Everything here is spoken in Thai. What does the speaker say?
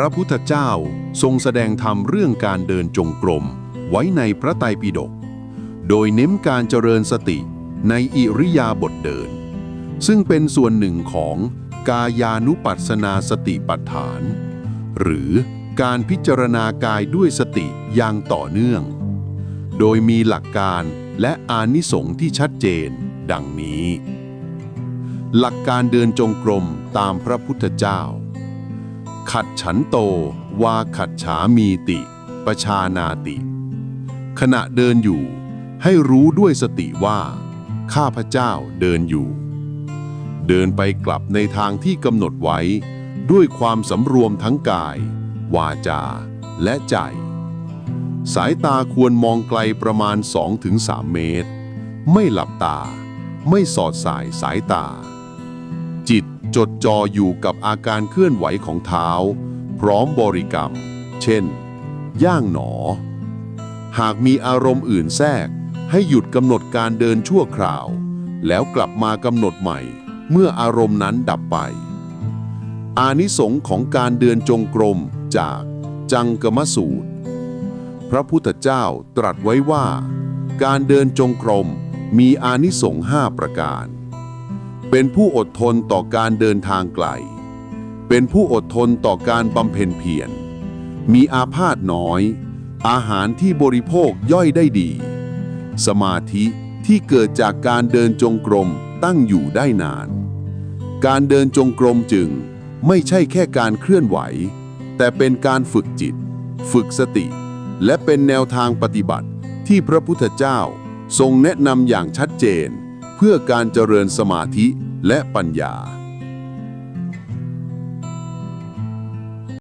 ระพุทธเจ้าทรงแสดงธรรมเรื่องการเดินจงกรม ไว้ในพระไตรปิฎก โดยเน้นการเจริญสติในอิริยาบถเดิน ซึ่งเป็นส่วนหนึ่งของกายานุปัสสนาสติปัฏฐาน หรือการพิจารณากายด้วยสติอย่างต่อเนื่อง โดยมีหลักการและอานิสงส์ที่ชัดเจน ดังนี้ หลักการเดินจงกรมตามพระพุทธเจ้า ขัดฉันโต วาขัดฉามีติ ประชานาติ ขณะเดินอยู่ ให้รู้ด้วยสติว่า ข้าพเจ้าเดินอยู่ เดินไปกลับในทางที่กำหนดไว้ ด้วยความสำรวมทั้งกาย วาจา และใจ สายตาควรมองไกลประมาณ 2-3 เมตร ไม่หลับตา ไม่สอดสายสายตา จิต จดจ่ออยู่กับอาการเคลื่อนไหวของเท้า พร้อมบริกรรม เช่น ย่างหนอ หากมีอารมณ์อื่นแทรก ให้หยุดกำหนดการเดินชั่วคราว แล้วกลับมากำหนดใหม่ เมื่ออารมณ์นั้นดับไป อานิสงของการเดินจงกรมจากจังกมสูตร พระพุทธเจ้าตรัสไว้ว่า การเดินจงกรมมีอานิสงส์ห้าประการ เป็นผู้อดทนต่อการเดินทางไกล เป็นผู้อดทนต่อการบำเพ็ญเพียร มีอาพาธน้อย อาหารที่บริโภคย่อยได้ดี สมาธิที่เกิดจากการเดินจงกรมตั้งอยู่ได้นาน การเดินจงกรมจึงไม่ใช่แค่การเคลื่อนไหว แต่เป็นการฝึกจิต ฝึกสติ และเป็นแนวทางปฏิบัติที่พระพุทธเจ้าทรงแนะนำอย่างชัดเจน เพื่อการเจริญสมาธิและปัญญา